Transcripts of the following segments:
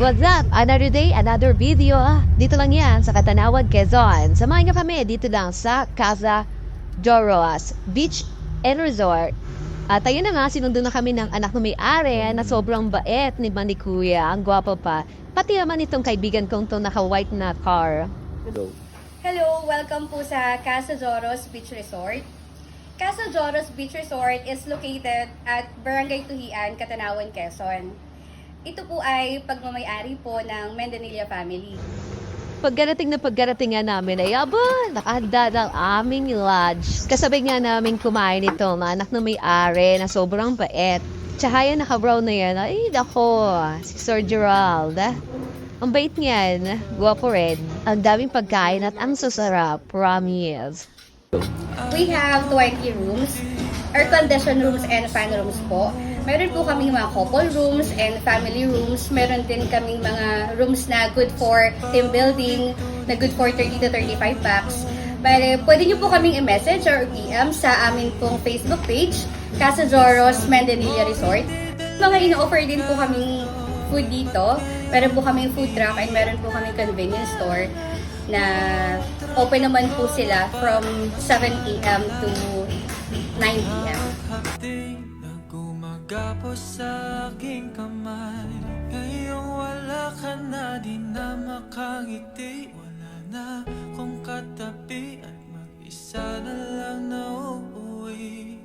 What's up? Another day, another video. Dito lang yan sa Katanawad, Quezon. Samahan niyo kami dito lang sa Casa Doros Beach and Resort. At ayun na nga, sinundo na kami ng anak ng may-ari na sobrang bait ni Mani Kuya. Ang gwapo pa. Pati naman itong kaibigan kong to naka-white na car. Hello, welcome po sa Casa Joros Beach Resort. Casa Joros Beach Resort is located at Barangay Tuhian, Catanawan, Quezon. Ito po ay pagmamayari po ng Mendanilla family. Pagkarating na pagkarating nga namin ay, aba, nakahanda ng aming lodge. Kasabay nga namin kumain ito, na anak na may-ari na sobrang bait. Tsaka yan, naka-brown na yan. Ay, nako, si Sir Gerald. Ang bait niyan, guwapo rin. Ang daming pagkain at ang sasarap, promise. We have 20 rooms, air-conditioned rooms and fan rooms po. Meron po kaming mga couple rooms and family rooms. Meron din kaming mga rooms na good for team building, na good for 30 to 35 packs. Bale, pwede nyo po kaming i-message or PM sa amin pong Facebook page, Casa Joros Mandanilla Resort. Mga ino-offer din po kaming food dito. Meron po kaming food truck and meron po kaming convenience store na open naman po sila from 7 p.m. to 9 p.m. Hapting na gumagapos sa aking kamay. Ngayong wala ka na na makangiti. Wala na kong katabi at mag-isa na lang na uuwi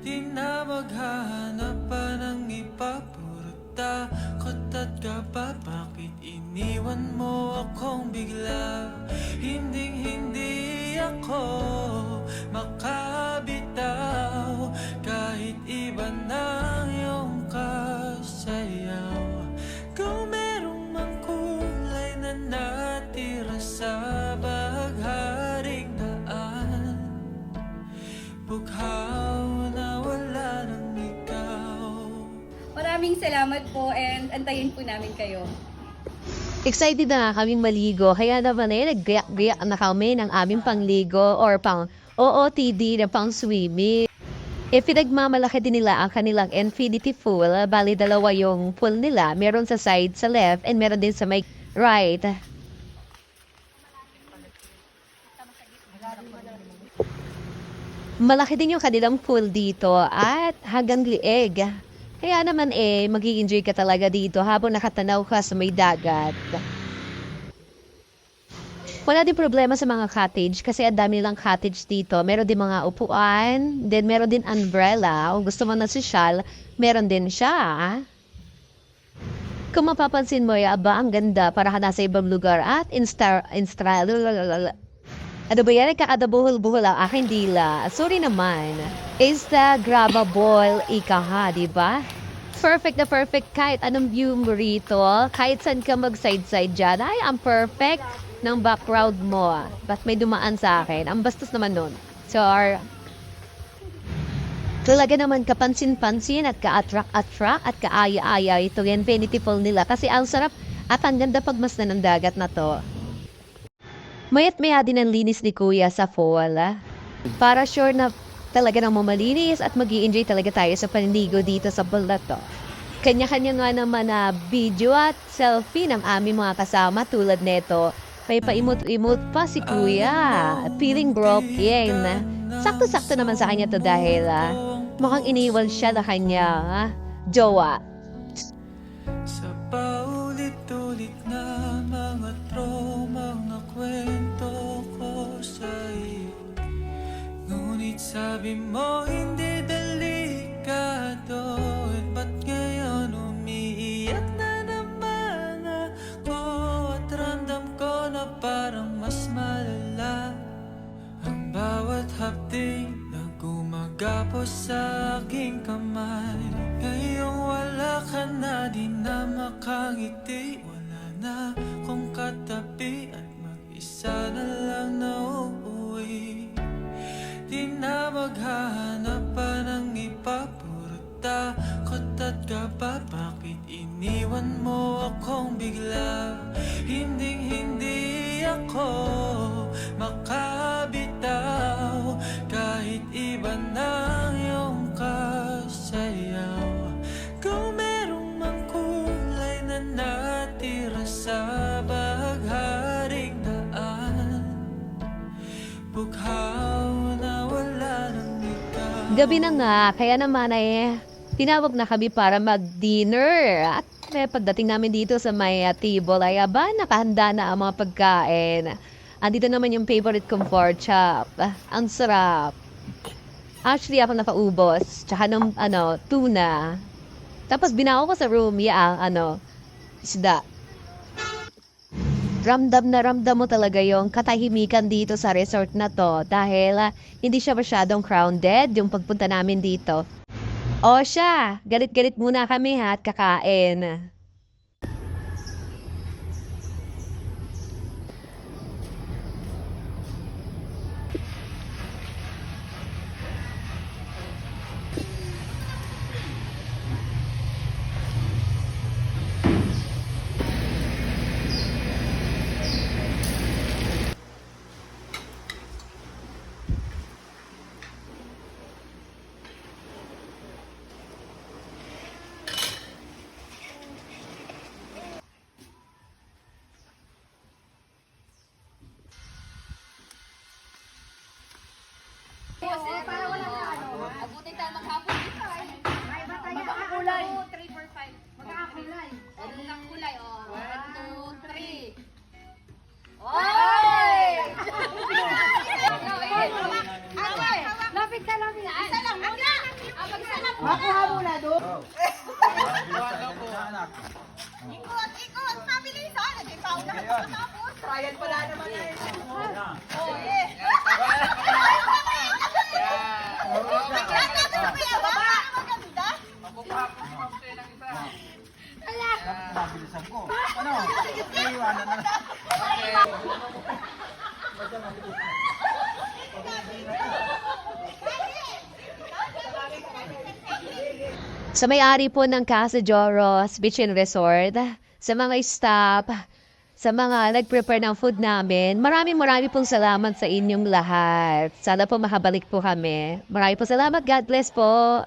Di na maghahanap pa ng iba. Puro mo akong bigla? Hinding hindi ako makabitaw Maraming salamat po and antayin po namin kayo. Excited na nga kaming maligo, kaya naman eh, nag-giyak na kami ng aming pangligo or pang OOTD na pang swimming. E pinagmamalaki din nila ang kanilang infinity pool. Bali, dalawa yung pool nila. Meron sa side sa left and meron din sa may right. Malaki din yung kanilang pool dito at hanggang lieg. Kaya naman eh, mag enjoy ka talaga dito habang nakatanaw ka sa may dagat. Wala din problema sa mga cottage kasi ang dami nilang cottage dito. Meron din mga upuan, then meron din umbrella. Kung gusto mo na social, meron din siya. Kung mapapansin mo, ya, aba, ang ganda para ka nasa ibang lugar at insta, insta, ano ba yan? Kakadabuhol-buhol ang aking dila. Sorry naman. Instagrammable ika ha, di ba? Perfect na perfect kahit anong view mo rito. Kahit saan ka mag-side-side dyan. Ay, ang perfect ng background mo. Ba't may dumaan sa akin? Ang bastos naman nun. So, our, talaga naman kapansin-pansin at ka-attract-attract at kaaya-aya ito yan Fall nila. Kasi ang sarap at ang ganda pagmasdan ng dagat na to. Mayat maya din ang linis ni Kuya sa fall. ah. Para sure na talaga nang mamalinis at mag enjoy talaga tayo sa panligo dito sa Balato. Kanya-kanya nga naman na video at selfie ng aming mga kasama tulad neto. May paimot-imot pa si Kuya. Feeling broken. Sakto-sakto naman sa kanya to dahil ah, mukhang iniwan siya na kanya. ah, jowa. Sa paulit-ulit na mga trauma na kwento Ngunit sabi mo hindi delikado At ba't ngayon umiiyak na naman ako? At ramdam ko na parang mas malala Ang bawat hapting na gumagapos sa aking kamay. Ngayong wala ka na di na makangiti. Wala na kong katabi at mag-isa na lang maghahanap pa ng iba Puro takot at kaba Bakit iniwan mo akong bigla? Hinding hindi ako makabitaw. Kahit iba na Gabi na nga, kaya naman ay tinawag na kami para mag-dinner. At may pagdating namin dito sa may uh, table ay aba, nakahanda na ang mga pagkain. Andito naman yung favorite kong pork chop. Ah, Ang sarap. Actually, ako nakaubos. Tsaka nung, ano, tuna. Tapos binawa ko sa room, yung, ano, isda. Ramdam na ramdam mo talaga yung katahimikan dito sa resort na to dahil ah, hindi siya masyadong crowded yung pagpunta namin dito. O siya, galit-galit muna kami ha at kakain. Ikot, ikot. Mabilisan. Nag-ipaw na tapos. Trial pala naman eh. Oh, eh. Sa may-ari po ng Casa Joros Beach and Resort, sa mga staff, sa mga nag-prepare ng food namin, maraming marami pong salamat sa inyong lahat. Sana po makabalik po kami. Marami po salamat. God bless po.